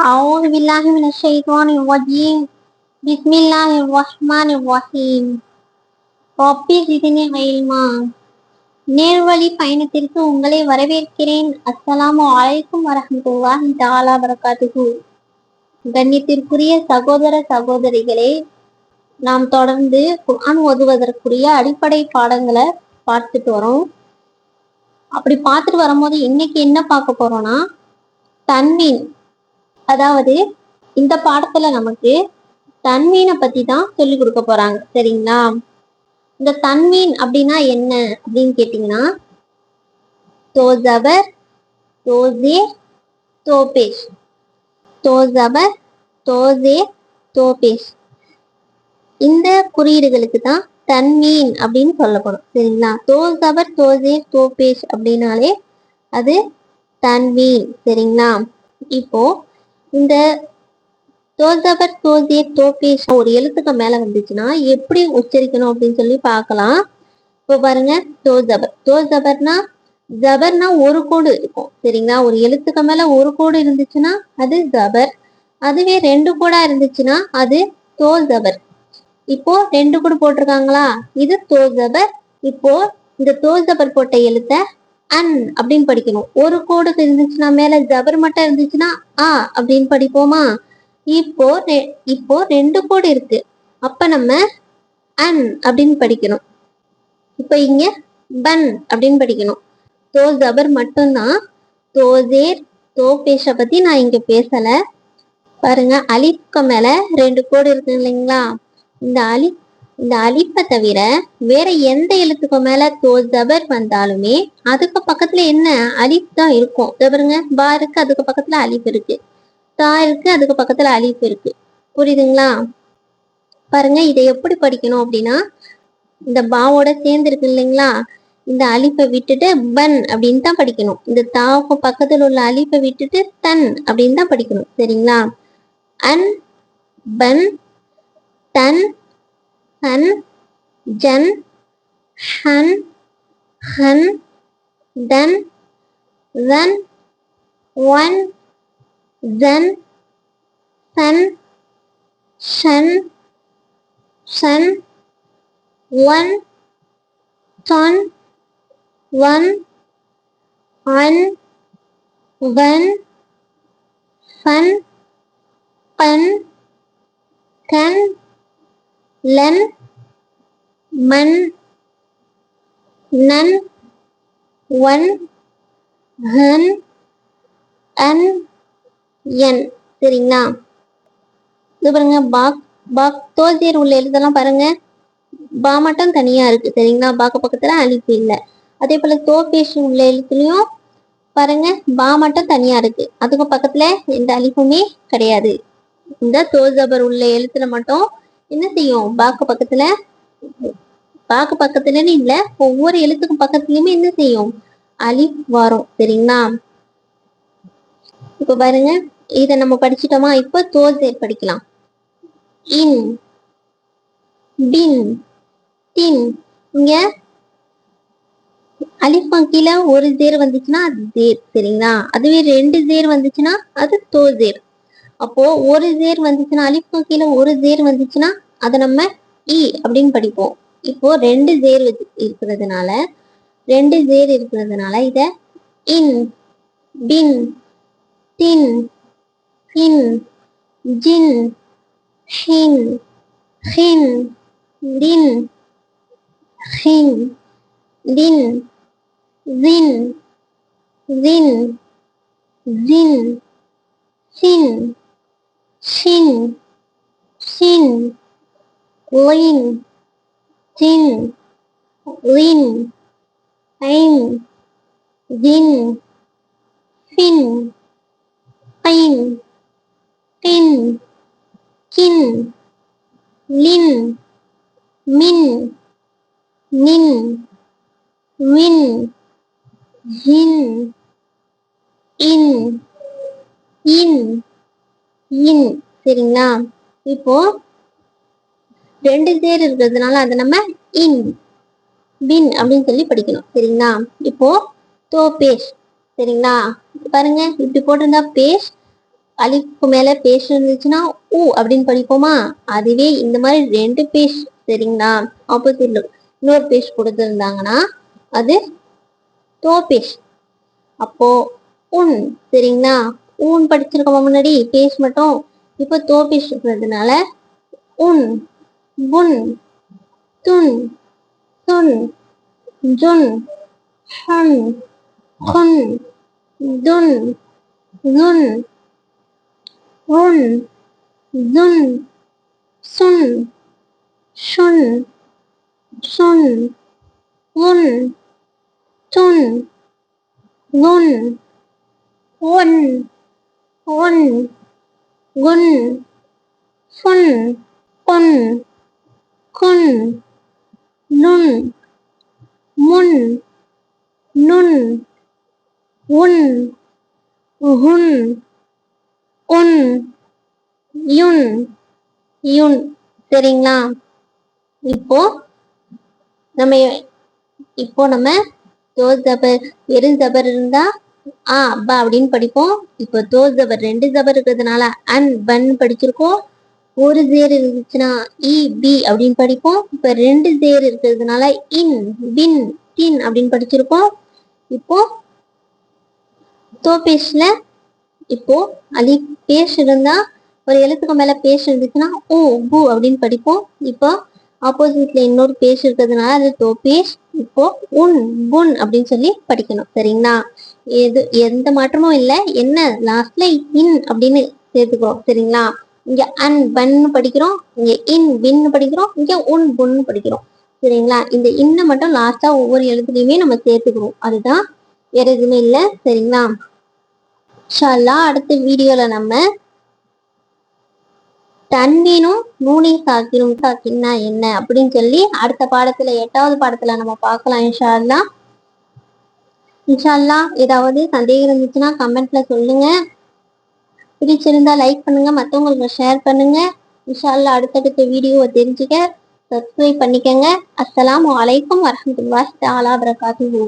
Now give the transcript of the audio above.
أعوذ بالله من الشيطان الرجيم بسم الله الرحمن الرحيم ரப்பி ஜிதினி ஹைல்மா நேர்வழி பயணத்திற்கு உங்களை வரவேற்கிறேன் அஸ்ஸலாமு அலைக்கும் வரஹ்மத்துல்லாஹி தஆலா பரகாத்துஹு கண்ணியத்திற்குரிய சகோதர சகோதரிகளே நாம் தொடர்ந்து குர்ஆன் ஓதுவதற்குரிய அடிப்படை பாடங்களை பார்த்துட்டு வரோம் அப்படி பார்த்துட்டு வரும்போது இன்னைக்கு என்ன பார்க்க போறோம்னா தன்மீன் அதாவது இந்த பாடத்துல நமக்கு தன்மீனை பத்தி தான் சொல்லி கொடுக்க போறாங்க. சரிங்களா? இந்த தன்மீன் அப்படின்னா என்ன அப்படின்னு கேட்டீங்கன்னா தோஜபர் தோசே தோபேஷ் தோஜபர் தோசே தோபேஷ் இந்த குறியீடுகளுக்கு தான் தன்மீன் அப்படின்னு சொல்லப்படும். சரிங்களா? தோசபர் தோசே தோபேஷ் அப்படின்னாலே அது தன்மீன். சரிங்களா? இப்போ இந்த தோசபர் தோசே தோபேஷ் ஒரு எழுத்துக்கு மேல வந்துச்சுன்னா எப்படி உச்சரிக்கணும் அப்படின்னு சொல்லி பார்க்கலாம். இப்போ பாருங்க தோசபர் தோசபர்னா ஜபர்னா ஒரு கோடு இருக்கும். சரிங்களா? ஒரு எழுத்துக்கு மேல ஒரு கோடு இருந்துச்சுன்னா அது ஜபர். அதுவே ரெண்டு கோடா இருந்துச்சுன்னா அது தோசபர் இப்போ ரெண்டு கோடு போட்டிருக்காங்களா? இது தோசபர் இப்போ இந்த தோசபர் போட்ட எழுத்தை அன் அப்படின்னு படிக்கணும். ஒரு கோடு இருந்துச்சுன்னா மேல ஜபர் மட்டும் இருந்துச்சுன்னா ஆ அப்படின்னு படிப்போமா? இப்போ ரெ- இப்போ ரெண்டு கோடு இருக்கு. அப்ப நம்ம அன் அப்படின்னு படிக்கணும். இப்போ இங்க பன் அப்படின்னு படிக்கணும். தோ ஜபர் மட்டும்தான். தோசேர் தோபேஷ பத்தி நான் இங்க பேசல. பாருங்க அலிப்க்கு மேல ரெண்டு கோடு இருக்கு இல்லைங்களா? இந்த அலிப் இந்த அலிப்பை தவிர வேற எந்த எழுத்துக்கு மேல தோ ஜபர் வந்தாலுமே அதுக்கு பக்கத்துல என்ன அலிப் தான் இருக்கும். இதோ பாருங்க. பா இருக்கு அதுக்கு பக்கத்துல அலிப் இருக்கு. தா இருக்கு அதுக்கு பக்கத்துல அலிப் இருக்கு. புரியுதுங்களா? பாருங்க இதை எப்படி படிக்கணும் அப்படின்னா இந்த பாவோட சேர்ந்து இருக்கு இல்லைங்களா? இந்த அலிப்பை விட்டுட்டு பன் அப்படின்னு தான் படிக்கணும். இந்த தாவுக்கு பக்கத்துல உள்ள அலிப்பை விட்டுட்டு தன் அப்படின்னு தான் படிக்கணும். சரிங்களா? அன் பன் தன் ஹன் ஜன் ஹன் ஹன் தன் ரன் ஒன் ஜன் சன் ஷன் ஷன் ஒன் ton one on one fun pun can லன் மன் நன் ஒன் ஹன் அன் என். சரிங்களா? இது பாருங்க பாக் பாக் தோல்தியர் உள்ள எழுதெல்லாம் பாருங்க. பா மட்டும் தனியா இருக்கு சரிங்களா? பாக்க பக்கத்துல அழிப்பு இல்லை. அதே போல தோபேஷ் உள்ள எழுத்துலயும் பாருங்க பா மட்டும் தனியா இருக்கு. அதுக்கு பக்கத்துல எந்த அழிப்புமே கிடையாது. இந்த தோஜபர் உள்ள எழுத்துல மட்டும் என்ன செய்யும் பாக்கு பக்கத்துல? பாக்கு பக்கத்துலன்னு இல்ல ஒவ்வொரு எழுத்துக்கும் பக்கத்துலயுமே என்ன செய்யும் அலிப் வரும். சரிங்களா? இப்ப பாருங்க. இத நம்ம படிச்சிட்டோமா? இப்ப தோசேர் படிக்கலாம். இன் பின் தின் இங்க அலிஃபம் கீழே ஒரு ஜேர் வந்துச்சுன்னா அது ஜேர் சரிங்களா? அதுவே ரெண்டு ஜேர் வந்துச்சுன்னா அது தோ ஜேர் அப்போ ஒரு ஜேர் வந்துச்சுன்னா அழிப்பு கீழே ஒரு ஜேர் வந்துச்சுன்னா அதை நம்ம இ அப்படின்னு படிப்போம். இப்போ ரெண்டு ஜேர் வச்சு இருக்கிறதுனால ரெண்டு ஜேர் இருக்கிறதுனால இத இன் பின் தின் ஹின் ஜின் ஹின் ஹின் தின் ஹின் தின் ஜின் ஜின் ஜின் சின் shin, shin, lin, tin, lin, ain, din, fin, qin, qin, kin, lin, min, nin, win, jin, in, in. இன் சரிங்களா? இப்போ ரெண்டு பேர் இருக்கிறதுனால அதை நம்ம இன் பின் அப்படின்னு சொல்லி படிக்கணும் சரிங்களா? இப்போ தோ பேஷ் சரிங்களா? பாருங்க இப்படி போட்டிருந்தா பேஷ் அலிஃப்க்கு மேல பேஷ் இருந்துச்சுன்னா ஊ அப்படின்னு படிப்போமா? அதுவே இந்த மாதிரி ரெண்டு பேஷ் சரிங்களா? ஆப்போசிட்ல இன்னொரு பேஷ் கொடுத்துருந்தாங்கன்னா அது தோ பேஷ். அப்போ உன் சரிங்களா? ஊன் படிச்சிருக்கோம் முன்னாடி? பேஸ் மட்டும். இப்போ தோ பேஷ் இருக்கிறதுனால உன் புன் துன் துன் ஜுன் ஹன் ஹுன் துன் ஜுன் உன் ஜுன் சுன் சுன் சுன் உன் துன் உன் உன். ஒன் குன் ஃபுன் பொன் குன் நுண் முன் நுண் உன் உன் உன் யுன் யுன். சரிங்களா? இப்போ நம்ம இப்போ நம்ம தோ ஜபர் வெறும் ஜபர் இருந்தா ஆ பா அப்படின்னு படிப்போம். இப்போ தோ ஜபர் ரெண்டு ஜபர் இருக்கிறதுனால அன் பன் படிச்சிருக்கோம். ஒரு ஜேர் இருந்துச்சுன்னா இ பி அப்படின்னு படிப்போம். இப்போ ரெண்டு ஜேர் இருக்கிறதுனால இன் பின் டின் அப்படின்னு படிச்சிருக்கோம். இப்போ தோ பேஷ்ல இப்போ அலி பேஷ் இருந்தால் ஒரு எழுத்துக்கு மேல பேஷ் இருந்துச்சுன்னா ஓ பூ அப்படின்னு படிப்போம். இப்போ ஆப்போசிட்ல இன்னொரு பேஷ் இருக்கிறதுனால அது தோ பேஷ் இப்போ உன் புன் அப்படின்னு சொல்லி படிக்கணும். சரிங்களா? எது எந்த மாற்றமும் இல்லை. என்ன? லாஸ்ட்ல இன் அப்படின்னு சேர்த்துக்கிறோம். சரிங்களா? இங்க அன் பன் படிக்கிறோம். இங்க இன் பின் படிக்கிறோம். இங்க உன் புன் படிக்கிறோம். சரிங்களா? இந்த இன்ன மட்டும் லாஸ்டா ஒவ்வொரு எழுத்துலையுமே நம்ம சேர்த்துக்கிறோம். அதுதான் வேற எதுவுமே இல்லை. சரிங்களா? ஷாலா அடுத்த வீடியோல நம்ம தன்வீனும் நூனி சாக்கிரும் சாக்கின்னா என்ன அப்படின்னு சொல்லி அடுத்த பாடத்துல எட்டாவது பாடத்துல நம்ம பார்க்கலாம் இன்ஷா அல்லா ஏதாவது சந்தேகம் இருந்துச்சுன்னா கமெண்ட்ல சொல்லுங்க. பிடிச்சிருந்தா லைக் பண்ணுங்க மற்றவங்களுக்கு ஷேர் பண்ணுங்க. இன்ஷால்லா அடுத்தடுத்த வீடியோவை தெரிஞ்சுக்க சப்ஸ்கிரைப் பண்ணிக்கங்க. அஸ்ஸலாமு அலைக்கும் வரஹ்மத்துல்லாஹி தஆலா வரகாத்துஹு